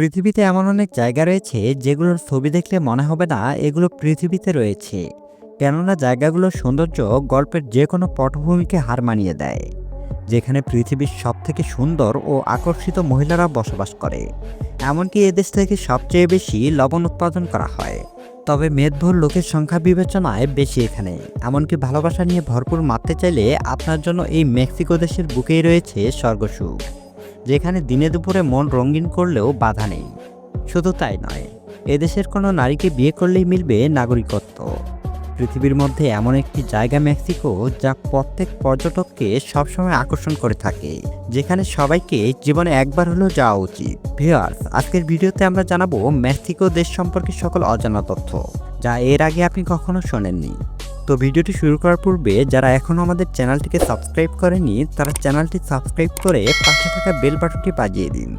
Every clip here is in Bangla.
পৃথিবীতে এমন অনেক জায়গা রয়েছে যেগুলোর ছবি দেখলে মনে হবে না এগুলো পৃথিবীতে রয়েছে, কেননা জায়গাগুলোর সৌন্দর্য গল্পের যে কোনো পটভূমিকে হার মানিয়ে দেয়, যেখানে পৃথিবীর সবথেকে সুন্দর ও আকর্ষিত মহিলারা বসবাস করে। এমনকি এদেশ থেকে সবচেয়ে বেশি লবণ উৎপাদন করা হয়। তবে মেদভর লোকের সংখ্যা বিবেচনায় বেশি এখানে। এমনকি ভালোবাসা নিয়ে ভরপুর মারতে চাইলে আপনার জন্য এই মেক্সিকো দেশের বুকেই রয়েছে স্বর্গসুখ। যেখানে দিনে দুপুরে মন রঙিন করলেও বাধা নেই। শুধু তাই নয়, এদেশের কোনো নারীকে বিয়ে করলেই মিলবে নাগরিকত্ব। পৃথিবীর মধ্যে এমন একটি জায়গা মেক্সিকো যা প্রত্যেক পর্যটককে সবসময় আকর্ষণ করে থাকে, যেখানে সবাইকে জীবনে একবার হলেও যাওয়া উচিত। ভিউয়ার্স, আজকের ভিডিওতে আমরা জানাব মেক্সিকো দেশ সম্পর্কে সকল অজানা তথ্য, যা এর আগে আপনি কখনো শোনেননি। তো ভিডিওটি শুরু করার পূর্বে যারা এখনও আমাদের চ্যানেলটিকে সাবস্ক্রাইব করেনি তারা চ্যানেলটি সাবস্ক্রাইব করে পাশে থাকা বেল বাটনটি বাজিয়ে দিন।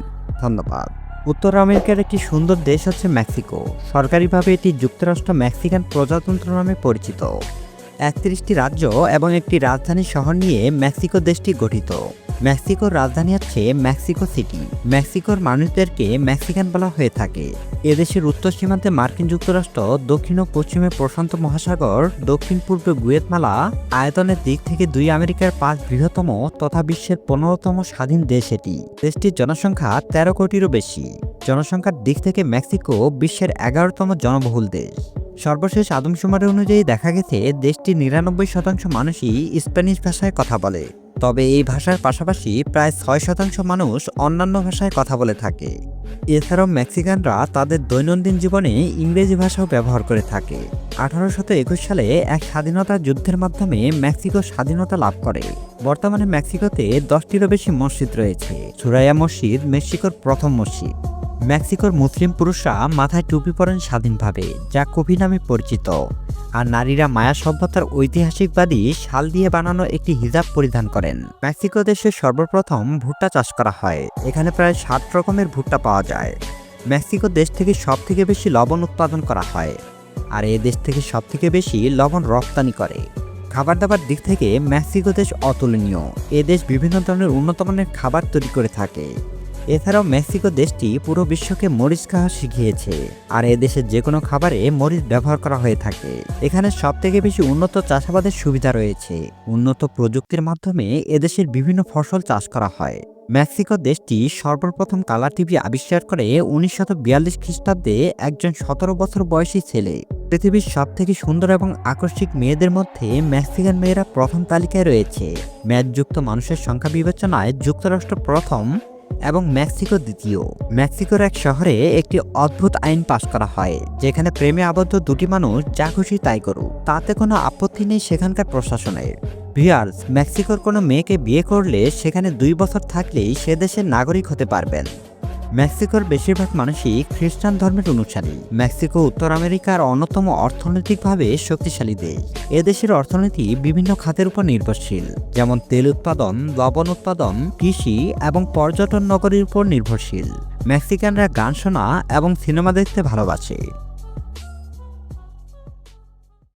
ধন্যবাদ। উত্তর আমেরিকার একটি সুন্দর দেশ হচ্ছে মেক্সিকো। সরকারিভাবে এটি যুক্তরাষ্ট্র মেক্সিকান প্রজাতন্ত্র নামে পরিচিত। একত্রিশটি রাজ্য এবং একটি রাজধানী শহর নিয়ে মেক্সিকো দেশটি গঠিত। মেক্সিকোর রাজধানী হচ্ছে মেক্সিকো সিটি। মেক্সিকোর মানুষদেরকে মেক্সিকান বলা হয়ে থাকে। এদেশের উত্তর সীমান্তে মার্কিন যুক্তরাষ্ট্র, দক্ষিণ ও পশ্চিমে প্রশান্ত মহাসাগর, দক্ষিণ পূর্বে গুয়েতমালা আয়তনের দিক থেকে দুই আমেরিকার পাঁচ বৃহত্তম তথা বিশ্বের পনেরোতম স্বাধীন দেশ এটি। দেশটির জনসংখ্যা তেরো কোটিরও বেশি। জনসংখ্যার দিক থেকে মেক্সিকো বিশ্বের এগারোতম জনবহুল দেশ। সর্বশেষ আদমশুমারি অনুযায়ী দেখা গেছে, দেশটির নিরানব্বই শতাংশ মানুষই স্প্যানিশ ভাষায় কথা বলে। তবে এই ভাষার পাশাপাশি প্রায় ছয় শতাংশ মানুষ অন্যান্য ভাষায় কথা বলে থাকে। এছাড়াও মেক্সিকানরা তাদের দৈনন্দিন জীবনে ইংরেজি ভাষাও ব্যবহার করে থাকে। আঠারোশত একুশ সালে এক স্বাধীনতা যুদ্ধের মাধ্যমে মেক্সিকো স্বাধীনতা লাভ করে। বর্তমানে মেক্সিকোতে দশটিরও বেশি মসজিদ রয়েছে। সুরাইয়া মসজিদ, মেক্সিকোর প্রথম মসজিদ। মেক্সিকোর মুসলিম পুরুষরা মাথায় টুপি পরেন স্বাধীনভাবে, যা কফি নামে পরিচিত। আর নারীরা মায়া সভ্যতার ঐতিহাসিকবাদী শাল দিয়ে বানানো একটি হিজাব পরিধান করেন। মেক্সিকো দেশে সর্বপ্রথম ভুট্টা চাষ করা হয়, এখানে প্রায় ষাট রকমের ভুট্টা পাওয়া যায়। মেক্সিকো দেশ থেকে সব থেকে বেশি লবণ উৎপাদন করা হয়, আর এ দেশ থেকে সব থেকে বেশি লবণ রপ্তানি করে। খাবার দাবার দিক থেকে মেক্সিকো দেশ অতুলনীয়, এ দেশ বিভিন্ন ধরনের উন্নত মানের খাবার তৈরি করে থাকে। এছাড়াও মেক্সিকো দেশটি পুরো বিশ্বকে মরিচ খাওয়া শিখিয়েছে। আর এ দেশের যে কোনো খাবারে মরিচ ব্যবহার করা হয়ে থাকে। এখানে সব থেকে বেশি উন্নত চাষাবাদের সুবিধা রয়েছে। উন্নত প্রযুক্তির মাধ্যমে এদেশের বিভিন্ন ফসল চাষ করা হয়। মেক্সিকো দেশটি সর্বপ্রথম কালার টিভি আবিষ্কার করে উনিশশত বিয়াল্লিশ খ্রিস্টাব্দে একজন সতেরো বছর বয়সী ছেলে। পৃথিবীর সব থেকে সুন্দর এবং আকর্ষক মেয়েদের মধ্যে মেক্সিকান মেয়েরা প্রথম তালিকায় রয়েছে। ম্যাচযুক্ত মানুষের সংখ্যা বিবেচনায় যুক্তরাষ্ট্র প্রথম এবং মেক্সিকো দ্বিতীয়। মেক্সিকোর এক শহরে একটি অদ্ভুত আইন পাশ করা হয়, যেখানে প্রেমে আবদ্ধ দুটি মানুষ যা খুশি তাই করুক। তাতে কোনো আপত্তি নেই সেখানকার প্রশাসনের। ভিয়ার্স, মেক্সিকোর কোনো মেয়েকে বিয়ে করলে সেখানে দুই বছর থাকলেই সে দেশের নাগরিক হতে পারবেন। মেক্সিকোর বেশিরভাগ মানুষই খ্রিস্টান ধর্মের অনুসারী। মেক্সিকো উত্তর আমেরিকার অন্যতম অর্থনৈতিকভাবে শক্তিশালী দেশ। এ দেশের অর্থনীতি বিভিন্ন খাতের উপর নির্ভরশীল, যেমন তেল উৎপাদন, লবণ উৎপাদন, কৃষি এবং পর্যটন নগরীর উপর নির্ভরশীল। মেক্সিকানরা গান শোনা এবং সিনেমা দেখতে ভালোবাসে।